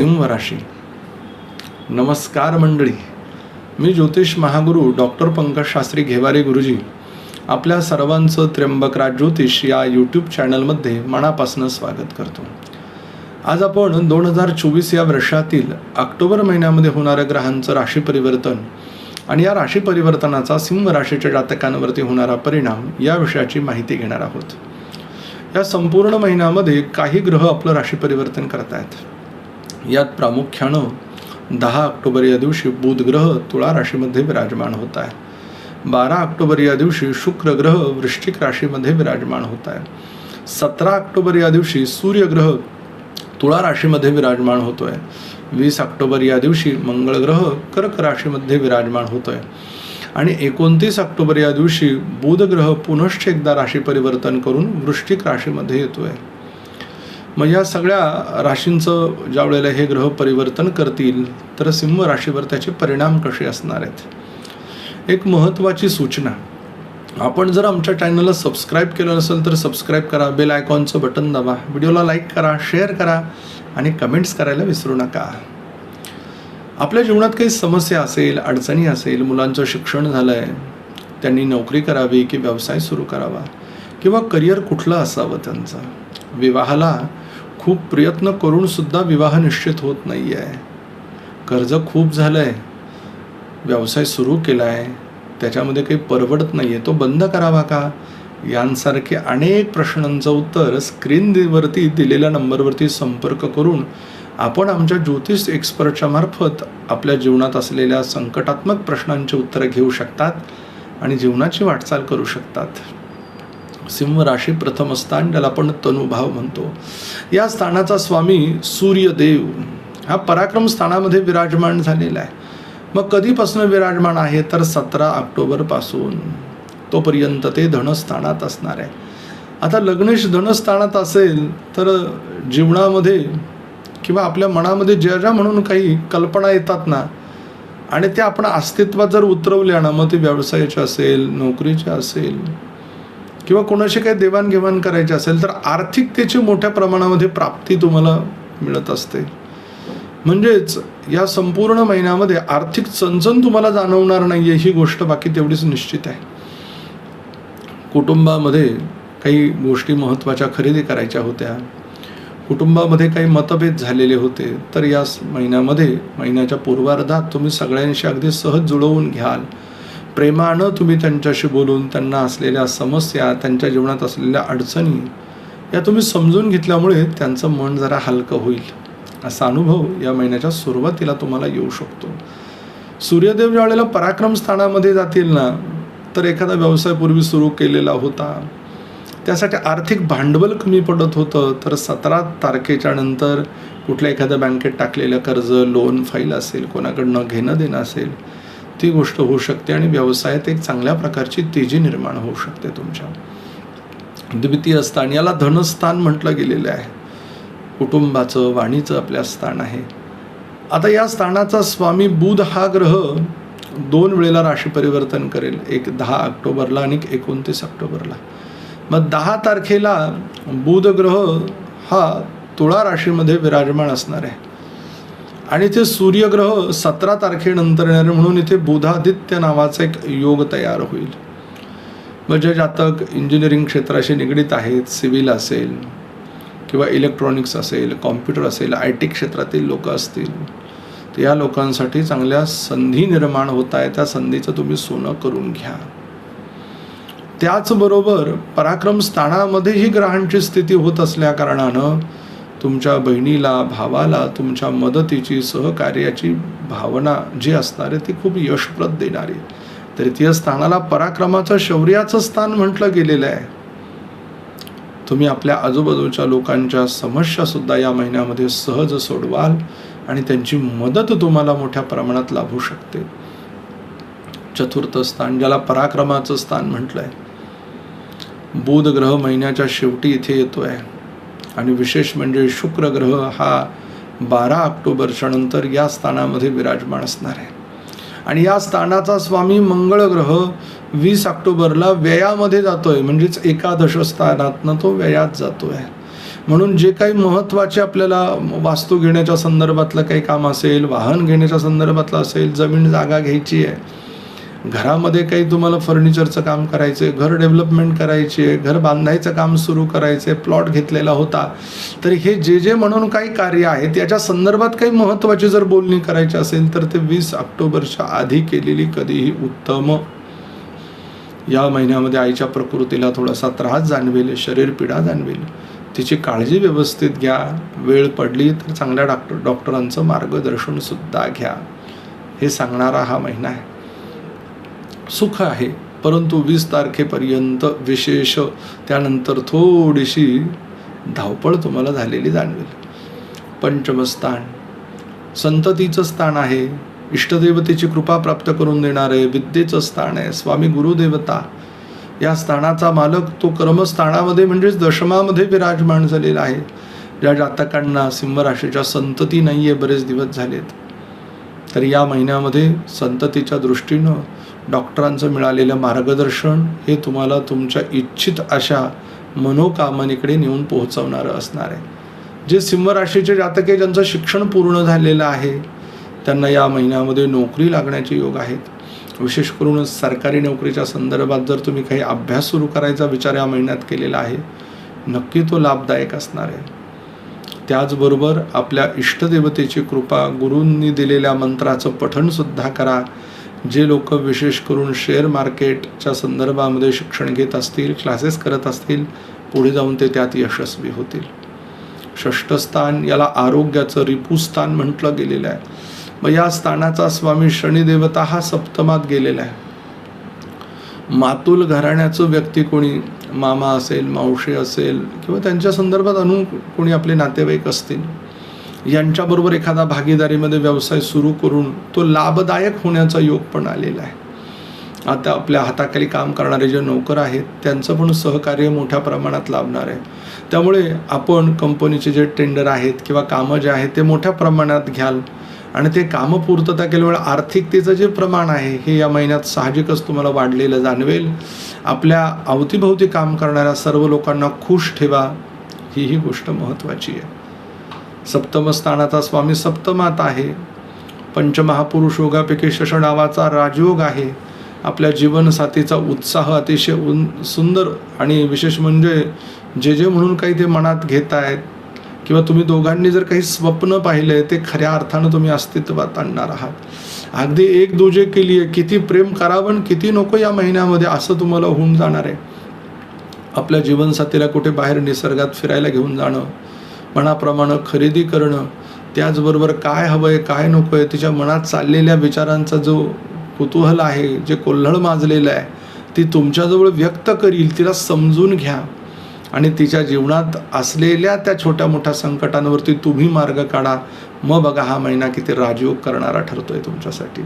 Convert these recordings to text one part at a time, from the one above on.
सिंह राशी नमस्कार मंडळी. मी ज्योतिष महागुरू डॉक्टर पंकज शास्त्री घेवारे गुरुजी. आपल्या सर्वांचं त्र्यंबकराज ज्योतिष या यूट्यूब चॅनलमध्ये मनापासून स्वागत करतो. आज आपण दोन हजार चोवीस या वर्षातील ऑक्टोबर महिन्यामध्ये होणाऱ्या ग्रहांचं राशी परिवर्तन आणि या राशी परिवर्तनाचा सिंह राशीच्या जातकांवरती होणारा परिणाम या विषयाची माहिती घेणार आहोत. या संपूर्ण महिन्यामध्ये काही ग्रह आपलं राशी परिवर्तन करतायत. यात प्रामुख्यानं दहा ऑक्टोबर या दिवशी बुध ग्रह तुळा राशीमध्ये विराजमान होत आहे. बारा ऑक्टोबर या दिवशी शुक्र ग्रह वृश्चिक राशीमध्ये विराजमान होत आहे. सतरा ऑक्टोबर या दिवशी सूर्यग्रह तुळा राशीमध्ये विराजमान होतोय. वीस ऑक्टोबर या दिवशी मंगळ ग्रह कर्क राशीमध्ये विराजमान होतोय. आणि एकोणतीस ऑक्टोबर या दिवशी बुध ग्रह पुनश्च एकदा राशी परिवर्तन करून वृश्चिक राशीमध्ये येतोय. मग या सगळ्या राशींचं ज्या वेळेला हे ग्रह परिवर्तन करतील तर सिंह राशीवर त्याचे परिणाम कसे असणार आहेत? एक महत्त्वाची सूचना. आपण जर आमच्या चॅनलला सबस्क्राईब केलं नसेल तर सबस्क्राईब करा बेल आयकॉनचं बटन दाबा व्हिडिओला लाईक करा शेअर करा आणि कमेंट्स करायला विसरू नका. आपल्या जीवनात काही समस्या असेल अडचणी असेल मुलांचं शिक्षण झालं आहे त्यांनी नोकरी करावी की व्यवसाय सुरू करावा किंवा करिअर कुठलं असावं त्यांचं? विवाहाला खूप प्रयत्न करूनसुद्धा विवाह निश्चित होत नाही आहे कर्ज खूप झालं आहे व्यवसाय सुरू केला आहे त्याच्यामध्ये काही परवडत नाही आहे तो बंद करावा का? यांसारखे अनेक प्रश्नांचं उत्तर स्क्रीनवरती दिलेल्या नंबरवरती संपर्क करून आपण आमच्या ज्योतिष एक्सपर्टच्या मार्फत आपल्या जीवनात असलेल्या संकटात्मक प्रश्नांची उत्तरं घेऊ शकतात आणि जीवनाची वाटचाल करू शकतात. सिंह राशी प्रथम स्थान ज्याला आपण तनुभाव म्हणतो. या स्थानाचा स्वामी सूर्यदेव. हा पराक्रम स्थानामध्ये विराजमान झालेला आहे. मग कधीपासून विराजमान आहे? तर सतरा ऑक्टोबरपासून तोपर्यंत ते धनस्थानात असणार आहे. आता लग्नेश धनस्थानात असेल तर जीवनामध्ये किंवा आपल्या मनामध्ये ज्या ज्या म्हणून काही कल्पना येतात ना आणि त्या आपण अस्तित्वात जर उतरवल्या ना मग ते व्यवसायाचे असेल नोकरीचे असेल किंवा कोणाशी काही देवाणघेवाण करायची असेल तर आर्थिकतेची मोठ्या प्रमाणामध्ये प्राप्ती तुम्हाला मिळत असते. म्हणजेच या संपूर्ण महिन्यामध्ये आर्थिक चणचण तुम्हाला जाणवणार नाही आहे ही गोष्ट बाकी तेवढीच निश्चित आहे. कुटुंबामध्ये काही गोष्टी महत्त्वाच्या खरेदी करायच्या होत्या कुटुंबामध्ये काही मतभेद झालेले होते तर या महिन्यामध्ये महिन्याच्या पूर्वार्धात तुम्ही सगळ्यांशी अगदी सहज जुळवून घ्याल. प्रेमानं तुम्ही त्यांच्याशी बोलून त्यांना असलेल्या समस्या त्यांच्या जीवनात असलेल्या अडचणी या तुम्ही समजून घेतल्यामुळे त्यांचं मन जरा हलकं होईल. असा अनुभव या महिन्याच्या सुरुवातीला तुम्हाला येऊ शकतो. सूर्यदेव ज्या वेळेला पराक्रम स्थानामध्ये जातील ना तर एखादा व्यवसाय पूर्वी सुरू केलेला होता. त्यासाठी आर्थिक भांडवल कमी पडत होतं तर सतरा तारखेच्या नंतर कुठल्या एखाद्या बँकेत टाकलेलं कर्ज लोन फाईल असेल कोणाकडनं घेणं देणं असेल ती गोष्ट होऊ शकते आणि व्यवसायात एक चांगल्या प्रकारची तेजी निर्माण होऊ शकते तुमच्या. द्वितीय स्थान याला धनस्थान म्हटलं गेलेलं आहे. कुटुंबाचं वाणीचं आपल्या स्थान आहे. आता या स्थानाचा स्वामी बुध हा ग्रह दोन वेळेला राशी परिवर्तन करेल. एक दहा ऑक्टोबरला आणि एक एकोणतीस ऑक्टोबरला. मग दहा तारखेला बुध ग्रह हा तुळा राशीमध्ये विराजमान असणार आहे. आणि ते सूर्यग्रह सतरा तारखेनंतर येणार म्हणून इथे बुधादित्य नावाचा एक योग तयार होईल. म्हणजे जातक इंजिनिअरिंग क्षेत्राशी निगडीत आहेत सिव्हिल असेल किंवा इलेक्ट्रॉनिक्स असेल कॉम्प्युटर असेल आय टी क्षेत्रातील लोक असतील तर या लोकांसाठी चांगल्या संधी निर्माण होत आहे त्या संधीचं तुम्ही सोनं करून घ्या. त्याचबरोबर पराक्रम स्थानामध्येही ग्रहांची स्थिती होत असल्या कारणानं तुमच्या बहिणीला भावाला तुमच्या मदतीची सहकार्याची भावना जी असणार आहे ती खूप यशप्रद देणारी. तृतीय स्थानाला पराक्रमाचं शौर्याचं स्थान म्हटलं गेलेलं आहे. तुम्ही आपल्या आजूबाजूच्या लोकांच्या समस्या सुद्धा या महिन्यामध्ये सहज सोडवाल आणि त्यांची मदत तुम्हाला मोठ्या प्रमाणात लाभू शकते. चतुर्थ स्थान ज्याला पराक्रमाचं स्थान म्हटलंय. बुध ग्रह महिन्याच्या शेवटी इथे येतोय. आणि विशेष म्हणजे शुक्र ग्रह हा बारा ऑक्टोबरच्या नंतर या स्थानामध्ये विराजमान असणार आहे. आणि या स्थानाचा स्वामी मंगळ ग्रह वीस ऑक्टोबरला व्ययामध्ये जातोय म्हणजेच एकादश स्थानातनं तो व्ययात जातो आहे म्हणून जे काही महत्त्वाचे आपल्याला वास्तू घेण्याच्या संदर्भातलं काही काम असेल वाहन घेण्याच्या संदर्भातलं असेल जमीन जागा घ्यायची आहे घरामध्ये काही तुम्हाला फर्निचरचं काम करायचं आहे घर डेव्हलपमेंट करायची आहे घर बांधायचं काम सुरू करायचं आहे प्लॉट घेतलेला होता तर हे जे जे म्हणून काही कार्य आहेत याच्या संदर्भात काही महत्त्वाची जर बोलणी करायची असेल तर ते वीस ऑक्टोबरच्या आधी केलेली कधीही उत्तम. या महिन्यामध्ये आईच्या प्रकृतीला थोडासा त्रास जाणवेल शरीर पीडा जाणवेल. तिची काळजी व्यवस्थित घ्या वेळ पडली तर चांगल्या डॉक्टर डॉक्टरांचं मार्गदर्शन सुद्धा घ्या. हे सांगणारा हा महिना आहे. सुख आहे. परंतु वीस तारखेपर्यंत विशेष त्यानंतर थोडीशी धावपळ तुम्हाला झालेली जाणवेल. पंचमस्थान संततीचं स्थान आहे. इष्टदेवतेची कृपा प्राप्त करून देणारे विद्येचं स्थान आहे. स्वामी गुरुदेवता. या स्थानाचा मालक तो कर्मस्थानामध्ये म्हणजेच दशमामध्ये विराजमान झालेला आहे. ज्या जातकांना सिंहराशीच्या संतती नाही आहे बरेच दिवस झालेत. तर या महिन्यामध्ये संततीच्या दृष्टीनं डॉक्टरांचं मिळालेलं मार्गदर्शन हे तुम्हाला तुमच्या इच्छित अशा मनोकामनेकडे नेऊन पोहोचवणारं असणार आहे. जे सिंह राशीचे जातके ज्यांचं शिक्षण पूर्ण झालेलं आहे त्यांना या महिन्यामध्ये नोकरी लागण्याचे योग आहेत. विशेष करून सरकारी नोकरीच्या संदर्भात जर तुम्ही काही अभ्यास सुरू करायचा विचार या महिन्यात केलेला आहे नक्की तो लाभदायक असणार आहे. त्याचबरोबर आपल्या इष्टदेवतेची कृपा गुरूंनी दिलेल्या मंत्राचं पठणसुद्धा करा. जे लोक विशेष करून शेअर मार्केटच्या संदर्भामध्ये शिक्षण घेत असतील क्लासेस करत असतील पुढे जाऊन ते त्यात यशस्वी होतील. षष्ठस्थान याला आरोग्याचं रिपुस्थान म्हटलं गेलेलं आहे. मग या स्थानाचा स्वामी शनिदेवता हा सप्तमात गेलेला आहे. मातुल घराण्याचं व्यक्ती कोणी मामा असेल मावशी असेल किंवा त्यांच्या संदर्भात अनु कोणी आपले नातेवाईक असतील यांच्याबरोबर एखादा भागीदारीमध्ये व्यवसाय सुरू करून तो लाभदायक होण्याचा योग पण आलेला आहे. आता आपल्या हाताखाली काम करणारे जे नोकर आहेत त्यांचं पण सहकार्य मोठ्या प्रमाणात लाभणार आहे. त्यामुळे आपण कंपनीचे जे टेंडर आहेत किंवा कामं जे आहेत ते मोठ्या प्रमाणात घ्याल. आणि ते कामं पूर्तता केल्यामुळे आर्थिकतेचं जे प्रमाण आहे हे या महिन्यात साहजिकच तुम्हाला वाढलेलं जाणवेल. आपल्या अवतीभोवती काम करणाऱ्या सर्व लोकांना खुश ठेवा. ही ही गोष्ट महत्त्वाची आहे. सप्तमस्थानाचा स्वामी सप्तमात आहे. पंचमहापुरुष योगापैकी शश नावाचा राजयोग आहे. आपल्या जीवनसाथीचा उत्साह अतिशय उन सुंदर आणि विशेष म्हणजे जे जे म्हणून काही ते मनात घेत आहेत किंवा तुम्ही दोघांनी जर काही स्वप्न पाहिले ते खऱ्या अर्थानं तुम्ही अस्तित्वात आणणार आहात. अगदी एक दुजे केली आहे किती प्रेम करावं किती नको या महिन्यामध्ये असं तुम्हाला होऊन जाणार आहे. आपल्या जीवनसाथीला कुठे बाहेर निसर्गात फिरायला घेऊन जाणं मनाप्रमाणे खरेदी करणं त्याचबरोबर काय हवं आहे काय नको आहे तिच्या मनात चाललेल्या विचारांचा जो कुतूहल आहे जे कोल्हळ माजलेलं आहे ती तुमच्याजवळ व्यक्त करील तिला समजून घ्या. आणि तिच्या जीवनात असलेल्या त्या छोट्या मोठ्या संकटांवरती तुम्ही मार्ग काढा. मग बघा हा महिना किती राजयोग करणारा ठरतोय तुमच्यासाठी.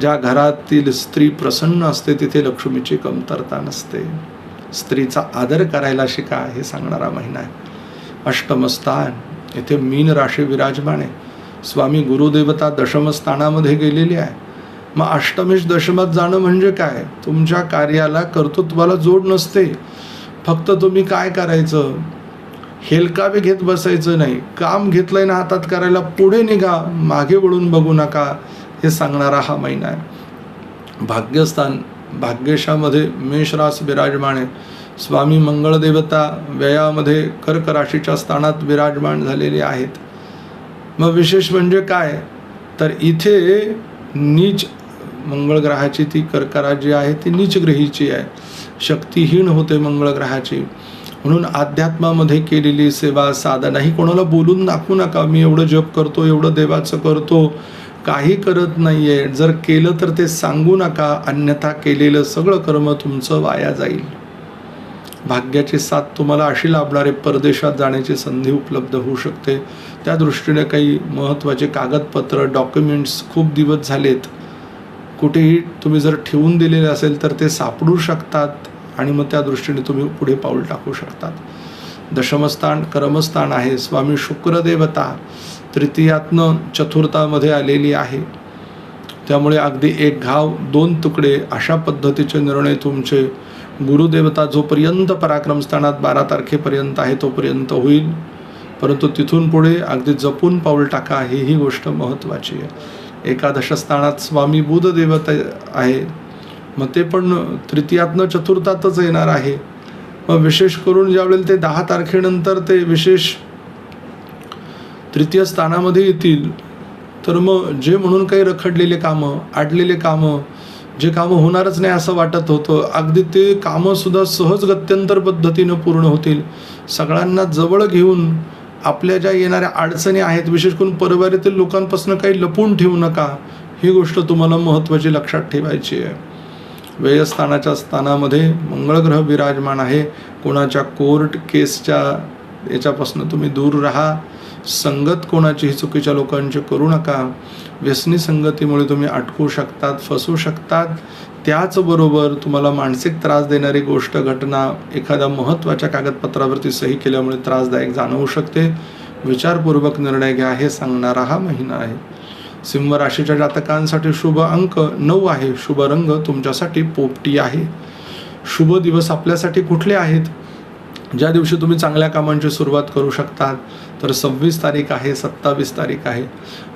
ज्या घरातील स्त्री प्रसन्न असते तिथे लक्ष्मीची कमतरता नसते. स्त्रीचा आदर करायला शिका हे सांगणारा महिना आहे. अष्टमस्थान. येथे मीन राशी विराजमान आहे. स्वामी गुरुदेवता दशमस्थानामध्ये गेलेली आहे. मग अष्टमेश दशमात जाणं म्हणजे काय? तुमच्या कार्याला कर्तृत्वाला जोड नसते. फक्त तुम्ही काय करायचं? हेलकावे घेत बसायचं नाही. काम घेतलंय ना हातात करायला पुढे निघा. मागे वळून बघू नका. हे सांगणारा हा महिना आहे. भाग्यस्थान भाग्यशामध्ये मेष रास विराजमान आहे. स्वामी मंगळदेवता व्ययामध्ये कर्क राशीच्या स्थानात विराजमान झालेले आहेत. मग विशेष म्हणजे काय? तर इथे नीच मंगळग्रहाची ती कर्करा जी आहे ती नीच ग्रहीची आहे. शक्तिहीन होते मंगळग्रहाची. म्हणून अध्यात्मामध्ये केलेली सेवा साधना ही कोणाला बोलून दाखवू नका. मी एवढं जप करतो एवढं देवाचं करतो काही करत नाही आहे जर केलं तर ते सांगू नका. अन्यथा केलेलं सगळं कर्म तुमचं वाया जाईल. भाग्याची साथ तुम्हाला अशी लाभणारे परदेशात जाण्याची संधी उपलब्ध होऊ शकते. त्या दृष्टीने काही महत्त्वाचे कागदपत्र डॉक्युमेंट्स खूप दिवस झालेत. कुठेही तुम्ही जर ठेवून दिलेले असेल तर ते सापडू शकतात आणि मग त्या दृष्टीने तुम्ही पुढे पाऊल टाकू शकतात. दशमस्थान कर्मस्थान आहे. स्वामी शुक्रदेवता तृतीयातनं चतुर्थामध्ये आलेली आहे. त्यामुळे अगदी एक घाव दोन तुकडे अशा पद्धतीचे निर्णय तुमचे गुरुदेवता जोपर्यंत पराक्रम स्थानात बारा तारखेपर्यंत आहे तोपर्यंत होईल. परंतु तिथून पुढे अगदी जपून पाऊल टाका ही ही गोष्ट महत्त्वाची आहे. एकादश स्थानात स्वामी बुध देवता आहे. मग ते पण तृतीयातनं चतुर्थातच येणार आहे. मग विशेष करून ज्यावेळेला ते दहा तारखेनंतर ते विशेष तृतीय स्थानामध्ये येतील तर मग जे म्हणून काही रखडलेले कामं आडलेले कामं जे कामं होणारच नाही असं वाटत होतं. अगदी ते कामंसुद्धा सहज गत्यंतर पद्धतीनं पूर्ण होतील. सगळ्यांना जवळ घेऊन आपल्या ज्या येणाऱ्या अडचणी आहेत विशेष करून परिवारातील लोकांपासून काही लपून ठेवू नका. ही गोष्ट तुम्हाला महत्त्वाची लक्षात ठेवायची आहे. व्ययस्थानाच्या स्थानामध्ये मंगळग्रह विराजमान आहे. कोणाच्या कोर्ट केसच्या याच्यापासून तुम्ही दूर राहा. संगत कोणाचीही चुकीच्या लोकांची करू नका. व्यसनी संगतीमुळे तुम्ही अटकू शकतात फसू शकतात. त्याचबरोबर तुम्हाला मानसिक त्रास देणारी गोष्ट घटना एखाद्या महत्त्वाच्या कागदपत्रावरती सही केल्यामुळे त्रासदायक जाणवू शकते. विचारपूर्वक निर्णय घ्या हे सांगणारा हा महिना आहे. सिंह राशीच्या जातकांसाठी शुभ अंक नऊ आहे. शुभ रंग तुमच्यासाठी पोपटी आहे. शुभ दिवस आपल्यासाठी कुठले आहेत? ज्या दिवशी तुम्ही चांगल्या कामांची सुरुवात करू शकतात तर सव्वीस तारीख आहे सत्तावीस तारीख आहे.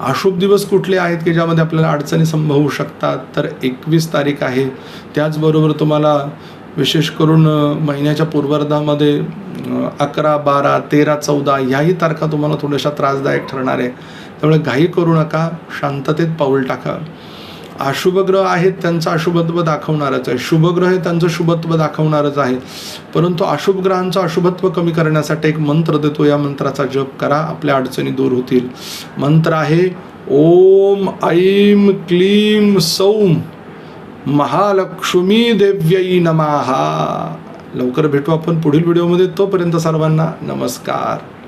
अशुभ दिवस कुठले आहेत की ज्यामध्ये आपल्याला अडचणी संभवू शकतात? तर एकवीस तारीख आहे. त्याचबरोबर तुम्हाला विशेष करून महिन्याच्या पूर्वार्धामध्ये अकरा बारा तेरा चौदा ह्याही तारखा तुम्हाला थोड्याशा त्रासदायक ठरणार आहे. त्यामुळे घाई करू नका शांततेत पाऊल टाका. अशुभ ग्रह आहेत त्यांचं अशुभत्व दाखवणारच आहे. शुभग्रह हे त्यांचं शुभत्व दाखवणारच आहे. परंतु अशुभ ग्रहांचं अशुभत्व कमी करण्यासाठी एक मंत्र देतो. या मंत्राचा जप करा. आपल्या अडचणी दूर होतील. मंत्र आहे ओम ऐम क्लीम सौम महालक्ष्मी देव्यई नमाहा लवकर भेटू आपण पुढील व्हिडिओमध्ये. तोपर्यंत सर्वांना नमस्कार.